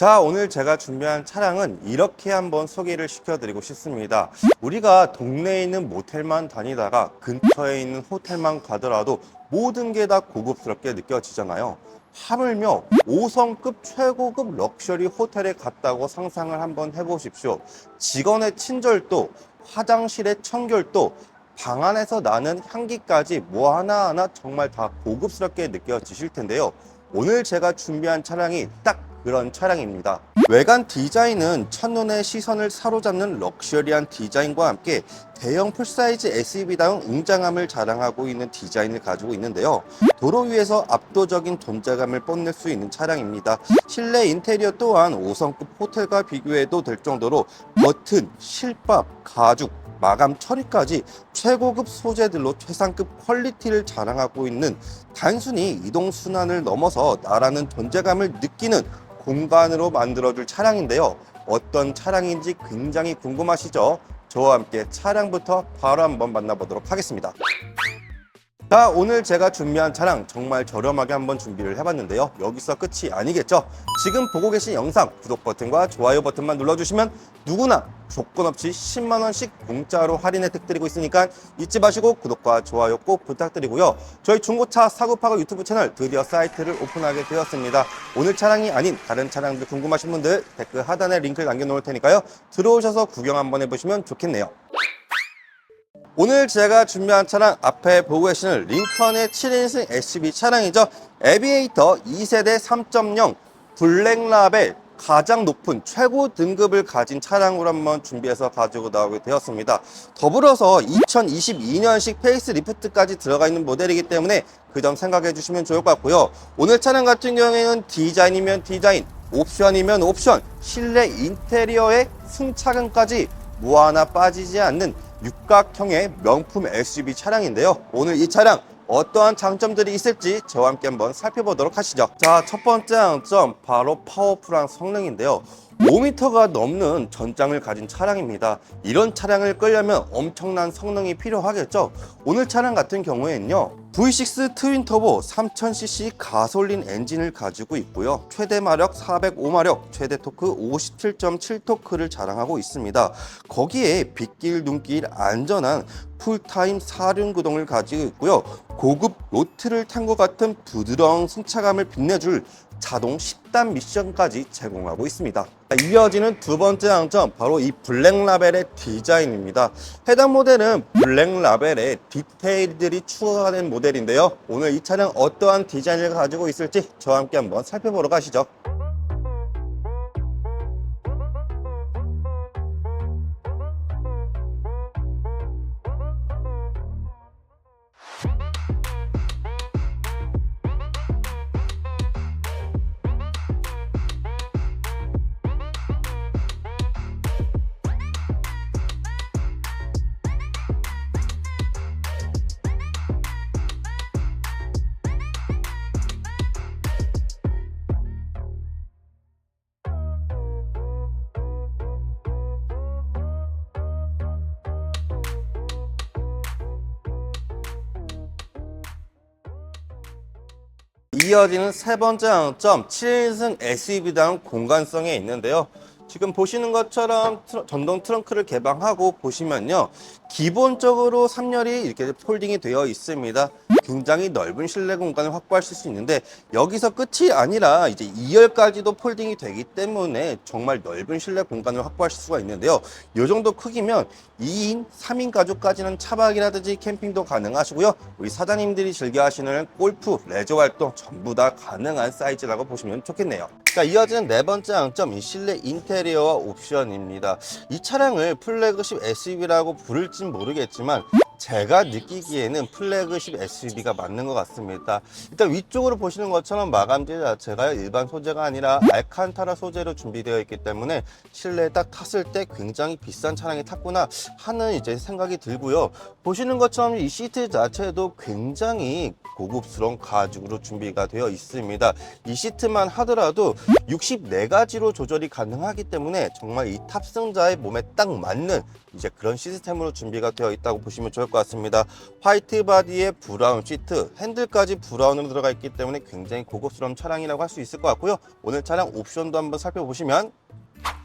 자, 오늘 제가 준비한 차량은 이렇게 한번 소개를 시켜드리고 싶습니다. 우리가 동네에 있는 모텔만 다니다가 근처에 있는 호텔만 가더라도 모든 게 다 고급스럽게 느껴지잖아요. 하물며 5성급 최고급 럭셔리 호텔에 갔다고 상상을 한번 해보십시오. 직원의 친절도, 화장실의 청결도, 방 안에서 나는 향기까지 뭐 하나하나 정말 다 고급스럽게 느껴지실 텐데요. 오늘 제가 준비한 차량이 딱 그런 차량입니다. 외관 디자인은 첫눈에 시선을 사로잡는 럭셔리한 디자인과 함께 대형 풀사이즈 SUV다운 웅장함을 자랑하고 있는 디자인을 가지고 있는데요. 도로 위에서 압도적인 존재감을 뽐낼 수 있는 차량입니다. 실내 인테리어 또한 5성급 호텔과 비교해도 될 정도로 버튼, 실밥, 가죽, 마감 처리까지 최고급 소재들로 최상급 퀄리티를 자랑하고 있는 단순히 이동 순환을 넘어서 나라는 존재감을 느끼는 공간으로 만들어줄 차량인데요. 어떤 차량인지 굉장히 궁금하시죠? 저와 함께 차량부터 바로 한번 만나보도록 하겠습니다. 자, 오늘 제가 준비한 차량 정말 저렴하게 한번 준비를 해봤는데요. 여기서 끝이 아니겠죠? 지금 보고 계신 영상 구독 버튼과 좋아요 버튼만 눌러주시면 누구나 조건 없이 10만원씩 공짜로 할인 혜택 드리고 있으니까 잊지 마시고 구독과 좋아요 꼭 부탁드리고요. 저희 중고차 사고파고 유튜브 채널 드디어 사이트를 오픈하게 되었습니다. 오늘 차량이 아닌 다른 차량들 궁금하신 분들 댓글 하단에 링크를 남겨놓을 테니까요. 들어오셔서 구경 한번 해보시면 좋겠네요. 오늘 제가 준비한 차량 앞에 보고 계시는 링컨의 7인승 SUV 차량이죠. 에비에이터 2세대 3.0 블랙라벨 가장 높은 최고 등급을 가진 차량으로 한번 준비해서 가지고 나오게 되었습니다. 더불어서 2022년식 페이스 리프트까지 들어가 있는 모델이기 때문에 그 점 생각해 주시면 좋을 것 같고요. 오늘 차량 같은 경우에는 디자인이면 디자인, 옵션이면 옵션, 실내 인테리어의 승차감까지 뭐 하나 빠지지 않는 육각형의 명품 SUV 차량인데요. 오늘 이 차량 어떠한 장점들이 있을지 저와 함께 한번 살펴보도록 하시죠. 자, 첫 번째 장점 바로 파워풀한 성능인데요. 5m가 넘는 전장을 가진 차량입니다. 이런 차량을 끌려면 엄청난 성능이 필요하겠죠. 오늘 차량 같은 경우에는요. V6 트윈 터보 3000cc 가솔린 엔진을 가지고 있고요. 최대 마력 405마력, 최대 토크 57.7 토크를 자랑하고 있습니다. 거기에 빗길, 눈길 안전한 풀타임 사륜 구동을 가지고 있고요. 고급 로트를 탄 것 같은 부드러운 승차감을 빛내줄 자동 10단 미션까지 제공하고 있습니다. 이어지는 두 번째 장점 바로 이 블랙 라벨의 디자인입니다. 해당 모델은 블랙 라벨의 디테일들이 추가가 된 모델인데요. 오늘 이 차량 어떠한 디자인을 가지고 있을지 저와 함께 한번 살펴보러 가시죠. 이어지는 세 번째 장점 7인승 SUV다운 공간성에 있는데요. 지금 보시는 것처럼 트러- 전동 트렁크를 개방하고 보시면요. 기본적으로 3열이 이렇게 폴딩이 되어 있습니다. 굉장히 넓은 실내 공간을 확보하실 수 있는데 여기서 끝이 아니라 이제 2열까지도 폴딩이 되기 때문에 정말 넓은 실내 공간을 확보하실 수가 있는데요. 이 정도 크기면 2인, 3인 가족까지는 차박이라든지 캠핑도 가능하시고요. 우리 사장님들이 즐겨 하시는 골프, 레저 활동 전부 다 가능한 사이즈라고 보시면 좋겠네요. 자, 이어지는 네 번째 장점, 이 실내 인테리어와 옵션입니다. 이 차량을 플래그십 SUV라고 부를진 모르겠지만 제가 느끼기에는 플래그십 SUV가 맞는 것 같습니다. 일단 위쪽으로 보시는 것처럼 마감재 자체가 일반 소재가 아니라 알칸타라 소재로 준비되어 있기 때문에 실내에 딱 탔을 때 굉장히 비싼 차량이 탔구나 하는 이제 생각이 들고요. 보시는 것처럼 이 시트 자체도 굉장히 고급스러운 가죽으로 준비가 되어 있습니다. 이 시트만 하더라도 64가지로 조절이 가능하기 때문에 정말 이 탑승자의 몸에 딱 맞는 이제 그런 시스템으로 준비가 되어 있다고 보시면 좋을 것것 같습니다. 화이트 바디에 브라운 시트, 핸들까지 브라운으로 들어가 있기 때문에 굉장히 고급스러운 차량이라고 할 수 있을 것 같고요. 오늘 차량 옵션도 한번 살펴보시면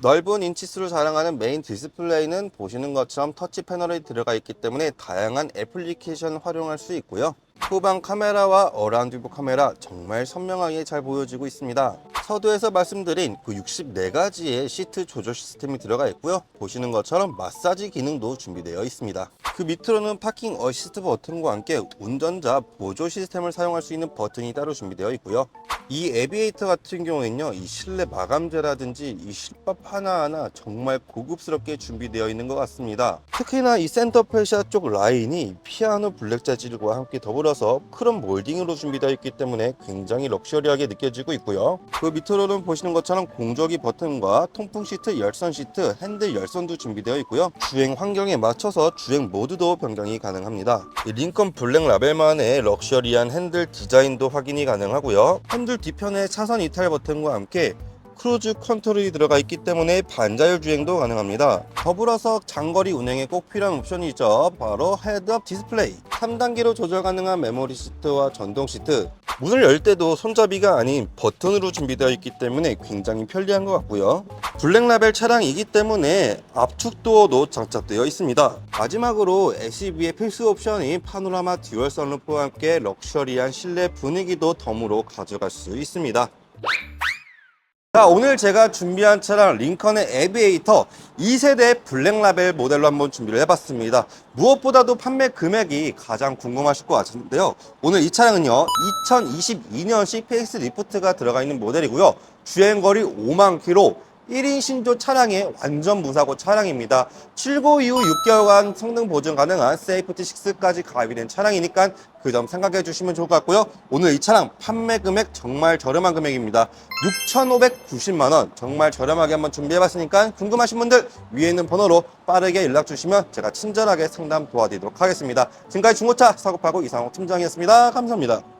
넓은 인치수를 자랑하는 메인 디스플레이는 보시는 것처럼 터치 패널이 들어가 있기 때문에 다양한 애플리케이션 활용할 수 있고요. 후방 카메라와 어라운드 뷰 카메라 정말 선명하게 잘 보여지고 있습니다. 서두에서 말씀드린 그 64가지의 시트 조절 시스템이 들어가 있고요. 보시는 것처럼 마사지 기능도 준비되어 있습니다. 그 밑으로는 파킹 어시스트 버튼과 함께 운전자 보조 시스템을 사용할 수 있는 버튼이 따로 준비되어 있고요. 이 에비에이터 같은 경우에는요, 이 실내 마감재라든지 이 실밥 하나하나 정말 고급스럽게 준비되어 있는 것 같습니다. 특히나 이 센터 페시아 쪽 라인이 피아노 블랙 재질과 함께 더불어서 크롬 몰딩으로 준비되어 있기 때문에 굉장히 럭셔리하게 느껴지고 있고요. 그 밑으로는 보시는 것처럼 공조기 버튼과 통풍 시트, 열선 시트, 핸들 열선도 준비되어 있고요. 주행 환경에 맞춰서 주행 모드도 변경이 가능합니다. 이 링컨 블랙 라벨만의 럭셔리한 핸들 디자인도 확인이 가능하고요. 핸들 뒤편에 차선 이탈 버튼과 함께 크루즈 컨트롤이 들어가 있기 때문에 반자율 주행도 가능합니다. 더불어서 장거리 운행에 꼭 필요한 옵션이죠. 바로 헤드업 디스플레이. 3단계로 조절 가능한 메모리 시트와 전동 시트. 문을 열 때도 손잡이가 아닌 버튼으로 준비되어 있기 때문에 굉장히 편리한 것 같고요. 블랙 라벨 차량이기 때문에 압축 도어도 장착되어 있습니다. 마지막으로 SUV의 필수 옵션인 파노라마 듀얼 선루프와 함께 럭셔리한 실내 분위기도 덤으로 가져갈 수 있습니다. 자, 오늘 제가 준비한 차량 링컨의 에비에이터 2세대 블랙 라벨 모델로 한번 준비를 해봤습니다. 무엇보다도 판매 금액이 가장 궁금하실 것 같은데요. 오늘 이 차량은요, 2022년식 페이스 리프트가 들어가 있는 모델이고요. 주행거리 5만 킬로, 1인 신조 차량의 완전 무사고 차량입니다. 출고 이후 6개월간 성능 보증 가능한 세이프티 6까지 가입이 된 차량이니까 그 점 생각해 주시면 좋을 것 같고요. 오늘 이 차량 판매 금액 정말 저렴한 금액입니다. 6,590만 원 정말 저렴하게 한번 준비해 봤으니까 궁금하신 분들 위에 있는 번호로 빠르게 연락 주시면 제가 친절하게 상담 도와드리도록 하겠습니다. 지금까지 중고차 사고 파고 이상호 팀장이었습니다. 감사합니다.